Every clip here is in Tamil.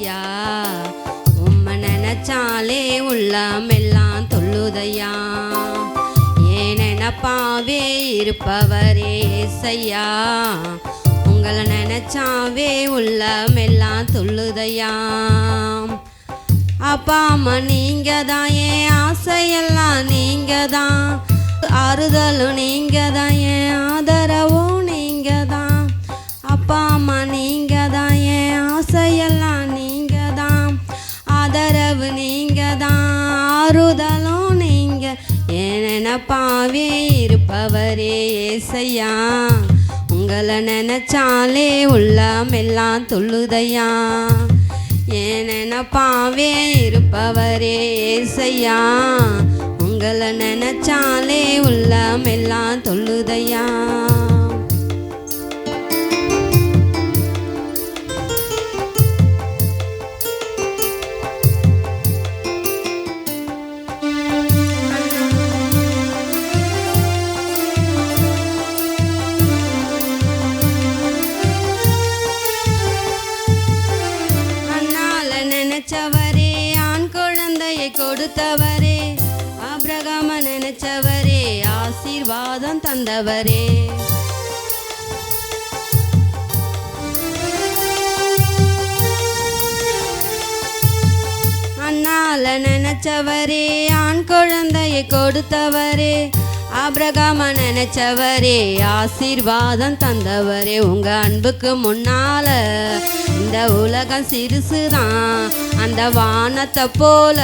தொல்லுதையா உம்மை நினைச்சாலே உள்ளமெல்லாம் தொல்லுதையா? ஏன் நினப்பாவே இருப்பவரே இசையா உங்களை நினைச்சாவே உள்ளமெல்லாம் தொல்லுதையா? அப்பா அம்மா நீங்க தான் ஏன் ஆசையெல்லாம் நீங்க தான் ஆறுதலும் நீங்க தான் நினப்பாவே இருப்பவரே ஏசையா. உங்களை நினச்சாலே உள்ளமெல்லாம் துள்ளுதையா என் நினப்பாவே இருப்பவரே ஏசையா. உங்களை நினச்சாலே உள்ளமெல்லாம் தொல்லுதையா கொடுத்தவரே ஆபிரகாம நினைச்சவரே ஆசீர்வாதம் தந்தவரே. அண்ணால நினைச்சவரே ஆண் குழந்தையை கொடுத்தவரே ஆபிரகாம நினைச்சவரே ஆசீர்வாதம் தந்தவரே. உங்க அன்புக்கு முன்னால இந்த உலகம் சிறுசுதான். அந்த வானத்தை போல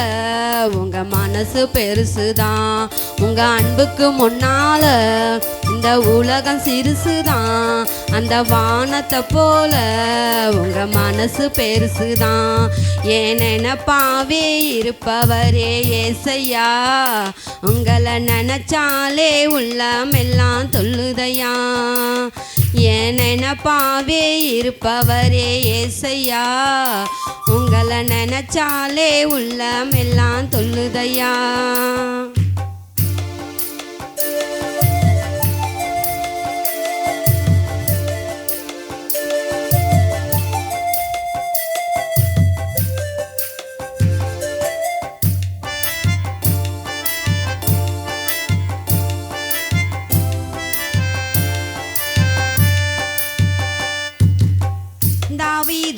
உங்க மனசு பெருசுதான். உங்க அன்புக்கு முன்னால இந்த உலகம் சிறுசுதான். அந்த வானத்தை போல உங்க மனசு பெருசுதான். ஏன் நினப்பாவே இருப்பவரே ஏசையா. உங்களை நினைச்சாலே உள்ளமெல்லாம் தொல்லுதையா ஏன் நினப்பாவே இருப்பவரே ஏசையா. உங்களை நினைச்சாலே உள்ளமெல்லாம் தொல்லுதையா.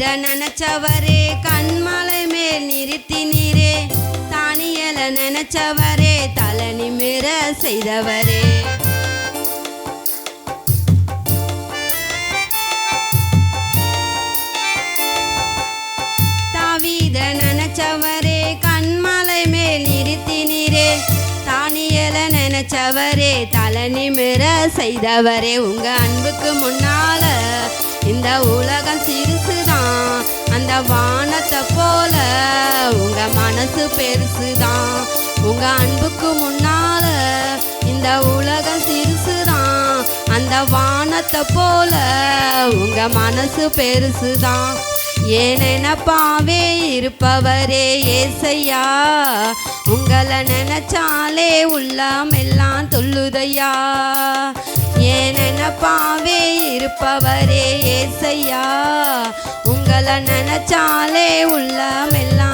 தாவீத நினைச்சவரே கண்மலை மேல் நிறுத்தினீரே. தானியல நினைச்சவரே தலை நிமிர செய்தவரே. நினைச்சவரே தலை நிமிர செய்தவரே உங்க அன்புக்கு முன்னால இந்த உலகம் சிறுசுதான். அந்த வானத்தை போல உங்க மனசு பெருசுதான். உங்க அன்புக்கு முன்னால இந்த உலகம் சிறுசுதான். அந்த வானத்தை போல உங்க மனசு பெருசுதான். ஏன் நினப்பாவே இருப்பவரே ஏசையா. உங்களை நினைச்சாலே உள்ளமெல்லாம் தொல்லுதையா ஏன் இருப்பவரே ஏசையா. உங்களை நினைச்சாலே உள்ளம் எல்லாம்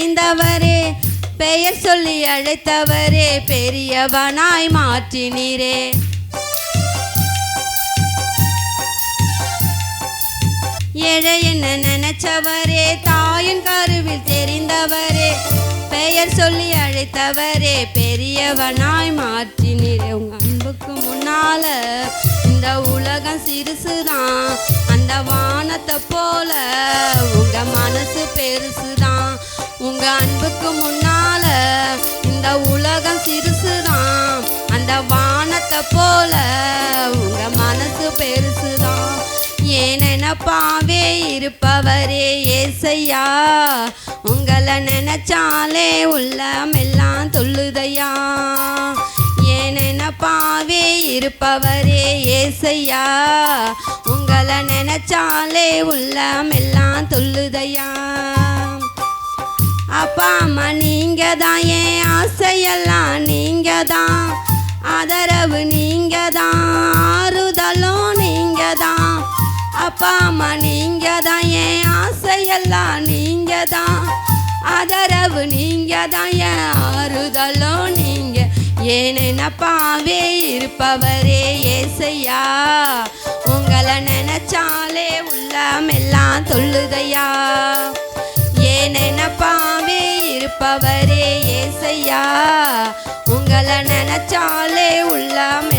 தெரிந்தவரே பெயர் சொல்லி அழைத்தவரே பெரியவனாய் மாற்றினீரே. ஏழை என்ன நினைச்சவரே தாயின் கருவில் தெரிந்தவரே பெயர் சொல்லி அழைத்தவரே பெரியவனாய் மாற்றினீரே. உங்க அன்புக்கு முன்னால இந்த உலகம் சிறுசுதான் அந்த வானத்தை போல உங்க மனசு பெருசுதான் உங்க அன்புக்கு முன்னால இந்த உலகம் சிறுசுதான். அந்த வானத்தை போல உங்க மனசு பெருசுதான். ஏன் நினப்பாவே இருப்பவரே ஏசையா. உங்களை நினைச்சாலே உள்ளமெல்லாம் தொல்லுதையா ஏன் நினப்பாவே இருப்பவரே ஏசையா. உங்களை நினைச்சாலே உள்ளமெல்லாம் தொல்லுதையா அப்பா அம்மா நீங்க தான் என் ஆசையெல்லாம் நீங்க தான் ஆதரவு நீங்க தான் ஆறுதலும் நீங்க தான் அப்பா அம்மா நீங்க தான் என் ஆசையெல்லாம் நீங்க தான் ஆதரவு நீங்க தான் என் ஆறுதலும் நீங்க. ஏனப்பாவே இருப்பவரே ஏசையா. உங்களை நினைச்சாலே உள்ளமெல்லாம் தொல்லுதையா ஏனெனப்பாவே இருப்பவரே ஏசையா. உங்களை நினைச்சாலே உள்ளம்